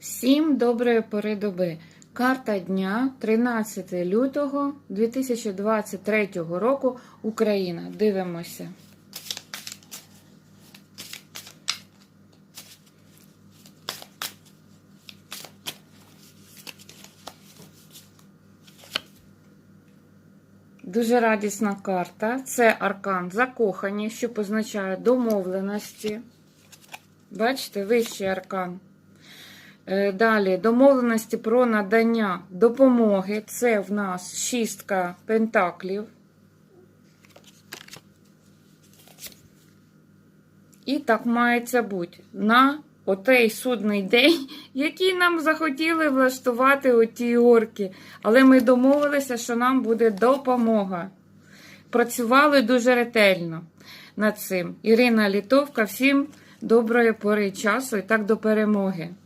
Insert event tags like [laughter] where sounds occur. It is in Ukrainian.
Всім доброї пори доби. Карта дня 13 лютого 2023 року Україна. Дивимося. Дуже радісна карта. Це аркан закохані, що позначає домовленості. Бачите, вищий аркан. Е, Далі домовленості про надання допомоги. Це в нас шістка пентаклів. І так мається бути на отей судний день, [laughs] який нам захотіли влаштувати оті орки. Але ми домовилися, що нам буде допомога. Працювали дуже ретельно над цим. Ірина Літовка, всім доброї пори часу і так до перемоги.